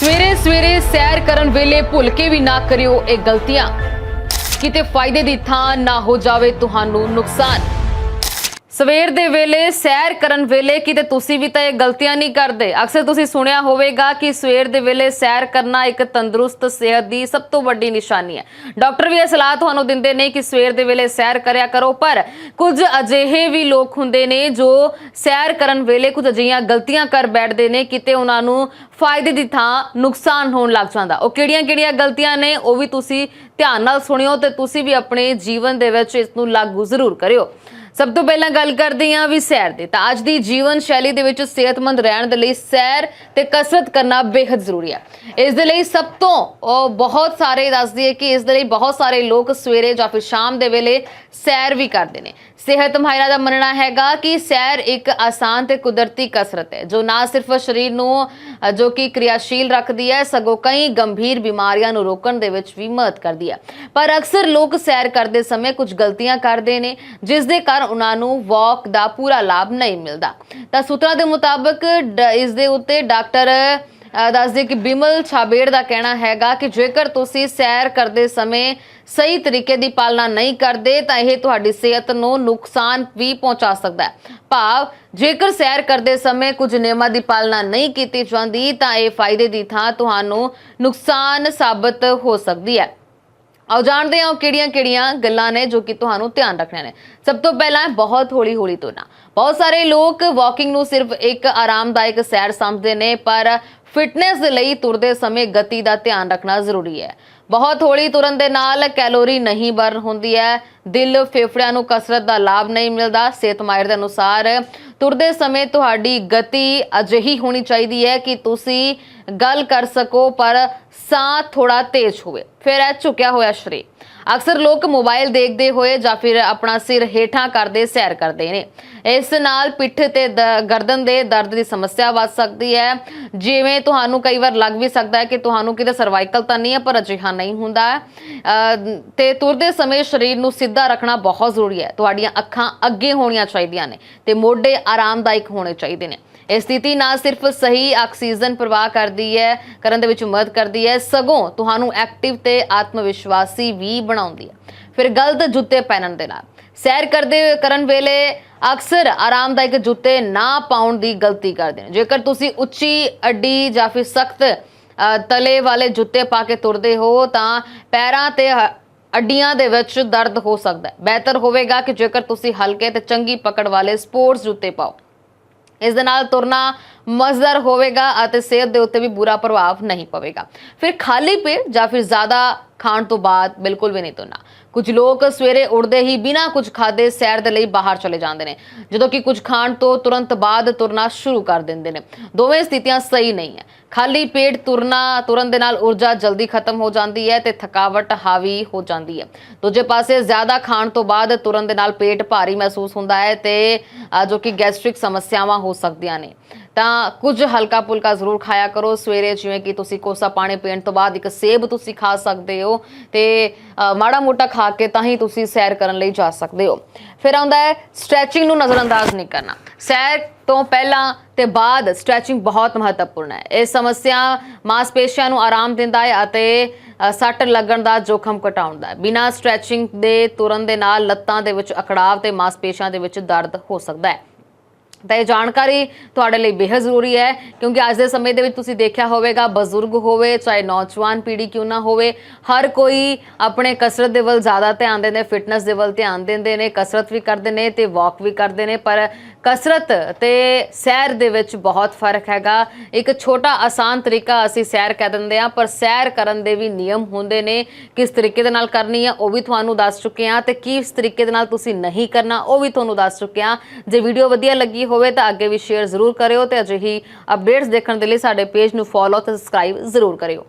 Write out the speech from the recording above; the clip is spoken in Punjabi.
ਸਵੇਰੇ ਸਵੇਰੇ ਸੈਰ ਕਰਨ ਵੇਲੇ ਭੁੱਲ ਕੇ ਵੀ ਨਾ ਕਰਿਓ ਇਹ ਗਲਤੀਆਂ। ਕਿਤੇ ਫਾਇਦੇ ਦੀ ਥਾਂ ਨਾ ਹੋ ਜਾਵੇ ਤੁਹਾਨੂੰ ਨੁਕਸਾਨ। ਸਵੇਰ ਦੇ ਵੇਲੇ, ਸੈਰ ਕਰਨ ਵੇਲੇ ਕਿਤੇ ਤੁਸੀਂ ਵੀ ਤਾਂ ਇਹ ਗਲਤੀਆਂ ਨਹੀਂ ਕਰਦੇ? ਅਕਸਰ ਤੁਸੀਂ ਸੁਣਿਆ ਹੋਵੇਗਾ ਕਿ ਸਵੇਰ ਦੇ ਵੇਲੇ ਸੈਰ ਕਰਨਾ ਇੱਕ ਤੰਦਰੁਸਤ ਸਿਹਤ ਦੀ ਸਭ ਤੋਂ ਵੱਡੀ ਨਿਸ਼ਾਨੀ ਹੈ। ਡਾਕਟਰ ਵੀ ਇਹ ਸਲਾਹ ਤੁਹਾਨੂੰ ਦਿੰਦੇ ਨੇ ਕਿ ਸਵੇਰ ਦੇ ਵੇਲੇ ਸੈਰ ਕਰਿਆ ਕਰੋ, ਪਰ ਕੁਝ ਅਜਿਹੇ ਵੀ ਲੋਕ ਹੁੰਦੇ ਨੇ ਜੋ ਸੈਰ ਕਰਨ ਵੇਲੇ ਕੁਝ ਅਜਿਹੀਆਂ ਗਲਤੀਆਂ ਕਰ ਬੈਠਦੇ ਨੇ, ਕਿਤੇ ਉਹਨਾਂ ਨੂੰ ਫਾਇਦੇ ਦੀ ਥਾਂ ਨੁਕਸਾਨ ਹੋਣ ਲੱਗ ਜਾਂਦਾ। ਉਹ ਕਿਹੜੀਆਂ-ਕਿਹੜੀਆਂ ਗਲਤੀਆਂ ਨੇ, ਉਹ ਵੀ ਤੁਸੀਂ ਧਿਆਨ ਨਾਲ ਸੁਣਿਓ ਤੇ ਤੁਸੀਂ ਵੀ ਆਪਣੇ ਜੀਵਨ ਦੇ ਵਿੱਚ ਇਸ ਨੂੰ ਲਾਗੂ ਜ਼ਰੂਰ ਕਰਿਓ। ਸਭ ਤੋਂ ਪਹਿਲਾਂ ਗੱਲ ਕਰਦੇ ਹਾਂ ਵੀ ਸੈਰ ਦੀ। ਤਾਂ ਅੱਜ ਦੀ ਜੀਵਨ ਸ਼ੈਲੀ ਦੇ ਵਿੱਚ ਸਿਹਤਮੰਦ ਰਹਿਣ ਦੇ ਲਈ ਸੈਰ ਤੇ ਕਸਰਤ ਕਰਨਾ ਬੇहद ਜ਼ਰੂਰੀ ਹੈ। ਇਸ ਦੇ ਲਈ ਸਭ ਤੋਂ ਉਹ ਬਹੁਤ ਸਾਰੇ ਦੱਸਦੀ ਹੈ ਕਿ ਇਸ ਦੇ ਲਈ ਬਹੁਤ ਸਾਰੇ ਲੋਕ ਸਵੇਰੇ ਜਾਂ ਫਿਰ ਸ਼ਾਮ ਦੇ ਵੇਲੇ ਸੈਰ ਵੀ ਕਰਦੇ ਨੇ। ਸਿਹਤ ਮਾਹਿਰਾਂ ਦਾ ਮੰਨਣਾ ਹੈਗਾ ਕਿ ਸੈਰ ਇੱਕ ਆਸਾਨ ਤੇ ਕੁਦਰਤੀ ਕਸਰਤ ਹੈ, ਜੋ ਨਾ ਸਿਰਫ ਸਰੀਰ ਨੂੰ ਜੋ ਕਿ ਕਿਰਿਆਸ਼ੀਲ ਰੱਖਦੀ ਹੈ, ਸਗੋਂ ਕਈ ਗੰਭੀਰ ਬਿਮਾਰੀਆਂ ਨੂੰ ਰੋਕਣ ਦੇ ਵਿੱਚ ਵੀ ਮਦਦ ਕਰਦੀ ਹੈ। ਪਰ ਅਕਸਰ ਲੋਕ ਸੈਰ ਕਰਦੇ ਸਮੇਂ ਕੁਝ ਗਲਤੀਆਂ ਕਰਦੇ ਨੇ, ਜਿਸ ਦੇ ਕਾਰਨ ਉਹਨਾਂ ਨੂੰ ਵਾਕ ਦਾ ਪੂਰਾ ਲਾਭ ਨਹੀਂ ਮਿਲਦਾ। ਤਾਂ ਸੂਤਰਾਂ ਦੇ ਮੁਤਾਬਕ ਇਸ ਦੇ ਉੱਤੇ ਡਾਕਟਰ ਦੱਸਦੇ ਕਿ ਬਿਮਲ ਛਾਬੇੜ ਦਾ ਕਹਿਣਾ ਹੈਗਾ ਕਿ ਜੇਕਰ ਤੁਸੀਂ ਸੈਰ ਕਰਦੇ ਸਮੇਂ ਸਹੀ ਤਰੀਕੇ ਦੀ ਪਾਲਣਾ ਨਹੀਂ ਕਰਦੇ, ਤਾਂ ਇਹ ਤੁਹਾਡੀ ਸਿਹਤ ਨੂੰ ਨੁਕਸਾਨ ਵੀ ਪਹੁੰਚਾ ਸਕਦਾ ਹੈ। ਭਾਵ, ਜੇਕਰ ਸੈਰ ਕਰਦੇ ਸਮੇਂ ਕੁਝ ਨਿਯਮਾਂ ਦੀ ਪਾਲਣਾ ਨਹੀਂ ਕੀਤੀ ਜਾਂਦੀ, ਤਾਂ ਇਹ ਫਾਇਦੇ ਦੀ ਥਾਂ ਤੁਹਾਨੂੰ ਨੁਕਸਾਨ ਸਾਬਤ ਹੋ ਸਕਦੀ ਹੈ। ਆਓ ਜਾਣਦੇ ਹਾਂ ਉਹ ਕਿਹੜੀਆਂ-ਕਿਹੜੀਆਂ ਗੱਲਾਂ ਨੇ ਜੋ ਕਿ ਤੁਹਾਨੂੰ ਧਿਆਨ ਰੱਖਣਾ ਨੇ। ਸਭ ਤੋਂ ਪਹਿਲਾਂ ਬਹੁਤ ਹੌਲੀ-ਹੌਲੀ ਤੁਰਨਾ। ਬਹੁਤ ਸਾਰੇ ਲੋਕ ਵਾਕਿੰਗ ਨੂੰ ਸਿਰਫ ਇੱਕ ਆਰਾਮਦਾਇਕ ਸੈਰ ਸਮਝਦੇ ਨੇ, ਪਰ ਫਿਟਨੈਸ ਦੇ ਲਈ ਤੁਰਦੇ ਸਮੇਂ ਗਤੀ ਦਾ ਧਿਆਨ ਰੱਖਣਾ ਜ਼ਰੂਰੀ ਹੈ। ਬਹੁਤ ਹੌਲੀ ਤੁਰਨ ਦੇ ਨਾਲ ਕੈਲੋਰੀ ਨਹੀਂ ਬਰਨ ਹੁੰਦੀ ਹੈ। ਦਿਲ ਫੇਫੜਿਆਂ ਨੂੰ ਕਸਰਤ ਦਾ ਲਾਭ ਨਹੀਂ ਮਿਲਦਾ। ਸਿਹਤ ਮਾਹਿਰ ਦੇ ਅਨੁਸਾਰ ਤੁਰਦੇ ਸਮੇਂ ਤੁਹਾਡੀ ਗਤੀ ਅਜਿਹੀ ਹੋਣੀ ਚਾਹੀਦੀ ਹੈ ਕਿ ਤੁਸੀਂ ਗੱਲ ਕਰ ਸਕੋ, ਪਰ ਸਾਹ ਥੋੜਾ ਤੇਜ਼ ਹੋਵੇ। ਫਿਰ ਇਹ ਝੁਕਿਆ ਹੋਇਆ ਸਰੀਰ। ਅਕਸਰ ਲੋਕ ਮੋਬਾਈਲ ਦੇਖਦੇ ਹੋਏ ਜਾਂ ਫਿਰ ਆਪਣਾ ਸਿਰ ਹੇਠਾਂ ਕਰਦੇ, ਸੈਰ ਕਰਦੇ ਨੇ। ਇਸ ਨਾਲ ਪਿੱਠ ਤੇ ਦ- ਗਰਦਨ ਦੇ ਦਰਦ ਦੀ ਸਮੱਸਿਆ ਵੱਧ ਸਕਦੀ ਹੈ। ਜਿਵੇਂ ਤੁਹਾਨੂੰ ਕਈ ਵਾਰ ਲੱਗ ਵੀ ਸਕਦਾ ਹੈ ਕਿ ਤੁਹਾਨੂੰ ਕਿਤੇ ਸਰਵਾਈਕਲ ਤਾਂ ਨਹੀਂ ਹੈ, ਪਰ ਅਜਿਹਾ ਨਹੀਂ ਹੁੰਦਾ। ਅਹ ਤੇ ਤੁਰਦੇ ਸਮੇਂ ਸਰੀਰ ਨੂੰ ਸਿੱਧਾ ਰੱਖਣਾ ਬਹੁਤ ਜ਼ਰੂਰੀ ਹੈ। ਤੁਹਾਡੀਆਂ ਅੱਖਾਂ ਅੱਗੇ ਹੋਣੀਆਂ ਚਾਹੀਦੀਆਂ ਨੇ ਤੇ ਮੋਢੇ ਆਰਾਮਦਾਇਕ ਹੋਣੇ ਚਾਹੀਦੇ ਨੇ। ਇਹ ਸਥਿਤੀ ਨਾ ਸਿਰਫ ਸਹੀ ਆਕਸੀਜਨ ਪ੍ਰਵਾਹ ਕਰਦੀ ਹੈ, ਕਰਨ ਦੇ ਵਿੱਚ ਮਦਦ ਕਰਦੀ ਹੈ, ਸਗੋਂ ਤੁਹਾਨੂੰ ਐਕਟਿਵ ਤੇ ਆਤਮ ਵਿਸ਼ਵਾਸੀ ਵੀ ਬਣਾ ਬਣਾਉਂਦੀ ਹੈ। ਫਿਰ ਗਲਤ ਜੁੱਤੇ ਪਹਿਨਣ ਦੇ ਨਾਲ। ਸੈਰ ਕਰਦੇ ਕਰਨ ਵੇਲੇ ਅਕਸਰ ਆਰਾਮਦਾਇਕ ਜੁੱਤੇ ਨਾ ਪਾਉਣ ਦੀ ਗਲਤੀ ਕਰਦੇ ਨੇ। ਜੇਕਰ ਤੁਸੀਂ ਉੱਚੀ, ਅੱਡੀ ਜਾਂ ਫਿਰ ਸਖਤ ਤਲੇ ਵਾਲੇ ਜੁੱਤੇ ਪਾ ਕੇ ਤੁਰਦੇ ਹੋ, ਤਾਂ ਪੈਰਾਂ ਤੇ ਅੱਡੀਆਂ ਦੇ ਵਿੱਚ ਦਰਦ ਹੋ ਸਕਦਾ ਹੈ। ਬਿਹਤਰ ਹੋਵੇਗਾ ਕਿ ਜੇਕਰ ਤੁਸੀਂ ਹਲਕੇ ਤੇ ਚੰਗੀ ਪਕੜ ਵਾਲੇ ਸਪੋਰਟਸ ਜੁੱਤੇ ਪਾਓ। ਇਸ ਦੇ ਨਾਲ ਤੁਰਨਾ ਮਜ਼ੇਦਾਰ ਹੋਵੇਗਾ ਅਤੇ ਸਿਹਤ ਦੇ ਉੱਤੇ ਵੀ ਬੁਰਾ ਪ੍ਰਭਾਵ ਨਹੀਂ ਪਵੇਗਾ। ਫਿਰ ਖਾਲੀ ਪੇਟ ਜਾਂ ਫਿਰ ਜ਼ਿਆਦਾ ਖਾਣ ਤੋਂ ਬਾਅਦ ਬਿਲਕੁਲ ਵੀ ਨਹੀਂ ਤੁਰਨਾ। ਕੁਝ ਲੋਕ ਸਵੇਰੇ ਉੱਠਦੇ ਹੀ ਬਿਨਾਂ ਕੁਝ ਖਾਦੇ ਸੈਰ ਦੇ ਲਈ ਬਾਹਰ ਚਲੇ ਜਾਂਦੇ ਨੇ ਜਦੋਂ ਕਿ ਕੁਝ ਖਾਣ ਤੋਂ ਤੁਰੰਤ ਬਾਅਦ ਤੁਰਨਾ ਸ਼ੁਰੂ ਕਰ ਦਿੰਦੇ ਨੇ। ਦੋਵੇਂ ਸਥਿਤੀਆਂ ਸਹੀ ਨਹੀਂ ਹੈ। ਖਾਲੀ ਪੇਟ ਤੁਰਨਾ ਤੁਰਨ ਦੇ ਨਾਲ ਊਰਜਾ ਜਲਦੀ ਖਤਮ ਹੋ ਜਾਂਦੀ ਹੈ ਤੇ ਥਕਾਵਟ ਹਾਵੀ ਹੋ ਜਾਂਦੀ ਹੈ। ਦੂਜੇ ਪਾਸੇ ਜ਼ਿਆਦਾ ਖਾਣ ਤੋਂ ਬਾਅਦ ਤੁਰਨ ਦੇ ਨਾਲ ਪੇਟ ਭਾਰੀ ਮਹਿਸੂਸ ਹੁੰਦਾ ਹੈ ਤੇ ਅ, ਜੋ ਕਿ ਗੈਸਟ੍ਰਿਕ ਸਮੱਸਿਆਵਾਂ ਹੋ ਸਕਦੀਆਂ ਨੇ। ਤਾਂ ਕੁਝ ਹਲਕਾ ਪੁਲਕਾ ਜ਼ਰੂਰ ਖਾਇਆ ਕਰੋ। ਸਵੇਰੇ ਜਿਵੇਂ ਕਿ ਤੁਸੀਂ ਕੋਸਾ ਪਾਣੀ ਪੀਣ ਤੋਂ ਬਾਅਦ ਇੱਕ ਸੇਬ ਤੁਸੀਂ ਖਾ ਸਕਦੇ ਹੋ ਤੇ ਮਾੜਾ ਮੋਟਾ ਖਾ ਕੇ ਤਾਂ ਹੀ ਤੁਸੀਂ ਸੈਰ ਕਰਨ ਲਈ ਜਾ ਸਕਦੇ ਹੋ। ਫਿਰ ਆਉਂਦਾ ਹੈ ਸਟ੍ਰੈਚਿੰਗ ਨੂੰ ਨਜ਼ਰਅੰਦਾਜ਼ ਨਹੀਂ ਕਰਨਾ। ਸੈਰ ਤੋਂ ਪਹਿਲਾਂ ਤੇ ਬਾਅਦ ਸਟ੍ਰੈਚਿੰਗ ਬਹੁਤ ਮਹੱਤਵਪੂਰਨ ਹੈ। ਇਹ ਸਮੱਸਿਆ ਮਾਸਪੇਸ਼ੀਆਂ ਨੂੰ ਆਰਾਮ ਦਿੰਦਾ ਹੈ ਅਤੇ ਸੱਟ ਲੱਗਣ ਦਾ ਜੋਖਮ ਘਟਾਉਂਦਾ ਹੈ। ਬਿਨਾਂ ਸਟ੍ਰੈਚਿੰਗ ਦੇ ਤੁਰਨ ਦੇ ਨਾਲ ਲੱਤਾਂ ਦੇ ਵਿੱਚ ਅਕੜਾਵ ਤੇ ਮਾਸਪੇਸ਼ੀਆਂ ਦੇ ਵਿੱਚ ਦਰਦ ਹੋ ਸਕਦਾ ਹੈ। ਤਾਂ ਇਹ ਜਾਣਕਾਰੀ ਤੁਹਾਡੇ ਲਈ ਬੇਹੱਦ ਜ਼ਰੂਰੀ ਹੈ, ਕਿਉਂਕਿ ਅੱਜ ਦੇ ਸਮੇਂ ਦੇ ਵਿੱਚ ਤੁਸੀਂ ਦੇਖਿਆ ਹੋਵੇਗਾ, ਬਜ਼ੁਰਗ ਹੋਵੇ, ਚਾਹੇ ਨੌਜਵਾਨ ਪੀੜ੍ਹੀ ਕਿਉਂ ਨਾ ਹੋਵੇ, ਹਰ ਕੋਈ ਆਪਣੇ ਕਸਰਤ ਦੇ ਵੱਲ ਜ਼ਿਆਦਾ ਧਿਆਨ ਦਿੰਦੇ ਫਿਟਨੈਸ ਦੇ ਵੱਲ ਧਿਆਨ ਦਿੰਦੇ ਨੇ, ਕਸਰਤ ਵੀ ਕਰਦੇ ਨੇ ਤੇ ਵਾਕ ਵੀ ਕਰਦੇ ਨੇ, ਪਰ ਕਸਰਤ ਤੇ ਸੈਰ ਦੇ ਵਿੱਚ ਬਹੁਤ ਫ਼ਰਕ ਹੈਗਾ। ਇੱਕ ਛੋਟਾ ਆਸਾਨ ਤਰੀਕਾ ਅਸੀਂ ਸੈਰ ਕਹਿ ਦਿੰਦੇ ਆ ਪਰ ਸੈਰ ਕਰਨ ਦੇ ਵੀ ਨਿਯਮ ਹੁੰਦੇ ਨੇ, ਕਿਸ ਤਰੀਕੇ ਦੇ ਨਾਲ ਕਰਨੀ ਹੈ ਉਹ ਵੀ ਤੁਹਾਨੂੰ ਦੱਸ ਚੁੱਕੇ ਆ ਤੇ ਕਿਸ ਤਰੀਕੇ ਦੇ ਨਾਲ ਤੁਸੀਂ ਨਹੀਂ ਕਰਨਾ, ਉਹ ਵੀ ਤੁਹਾਨੂੰ ਦੱਸ ਚੁੱਕੇ ਆ ਜੇ ਵੀਡੀਓ ਵਧੀਆ ਲੱਗੀ ਹੋਵੇ ਤਾਂ ਅੱਗੇ ਵੀ ਸ਼ੇਅਰ ਜ਼ਰੂਰ ਕਰਿਓ ਤੇ ਅਜਿਹੀ ਅਪਡੇਟਸ ਦੇਖਣ ਦੇ ਲਈ ਸਾਡੇ ਪੇਜ ਨੂੰ ਫੋਲੋ ਤੇ ਸਬਸਕ੍ਰਾਈਬ ਜ਼ਰੂਰ ਕਰਿਓ।